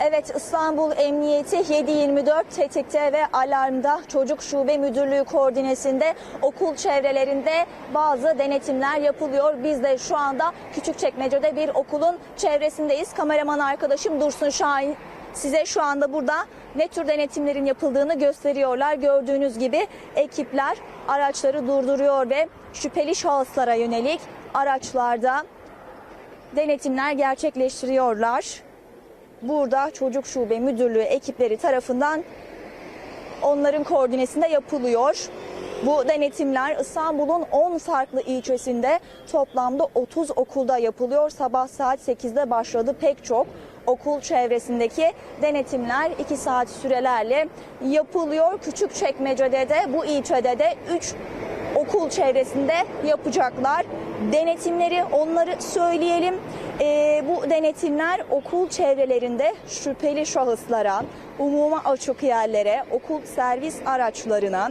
Evet İstanbul Emniyeti 724 tetikte ve alarmda Çocuk Şube Müdürlüğü koordinesinde okul çevrelerinde bazı denetimler yapılıyor. Biz de şu anda Küçükçekmece'de bir okulun çevresindeyiz. Kameraman arkadaşım Dursun Şahin size şu anda burada ne tür denetimlerin yapıldığını gösteriyorlar. Gördüğünüz gibi ekipler araçları durduruyor ve şüpheli şahıslara yönelik araçlarda denetimler gerçekleştiriyorlar. Burada Çocuk Şube Müdürlüğü ekipleri tarafından onların koordinesinde yapılıyor. Bu denetimler İstanbul'un 10 farklı ilçesinde toplamda 30 okulda yapılıyor. Sabah saat 8'de başladı pek çok okul çevresindeki denetimler 2 saat sürelerle yapılıyor. Küçükçekmece'de de bu ilçede de 3 okul çevresinde yapacaklar. Denetimleri onları söyleyelim. Ee, bu denetimler okul çevrelerinde şüpheli şahıslara, umuma açık yerlere, okul servis araçlarına,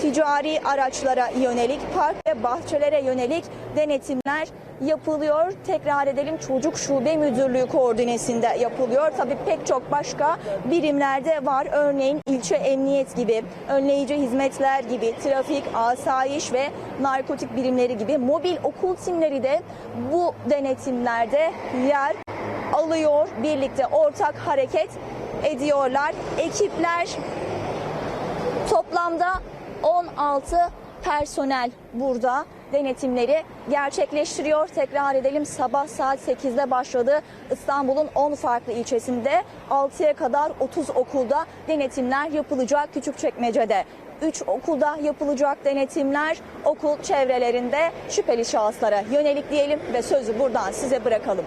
ticari araçlara yönelik, park ve bahçelere yönelik denetimler yapılıyor. Tekrar edelim Çocuk Şube Müdürlüğü koordinesinde yapılıyor. Tabii pek çok başka birimlerde var. Örneğin ilçe emniyet gibi, önleyici hizmetler gibi, trafik, asayiş ve narkotik birimleri gibi mobil okul timleri de bu denetimlerde yer alıyor. Birlikte ortak hareket ediyorlar. Ekipler Toplamda 16 personel burada denetimleri gerçekleştiriyor. Tekrar edelim sabah saat 8'de başladı. İstanbul'un 10 farklı ilçesinde 6'ya kadar 30 okulda denetimler yapılacak Küçükçekmece'de. 3 okulda yapılacak denetimler okul çevrelerinde şüpheli şahıslara yönelik diyelim ve sözü buradan size bırakalım.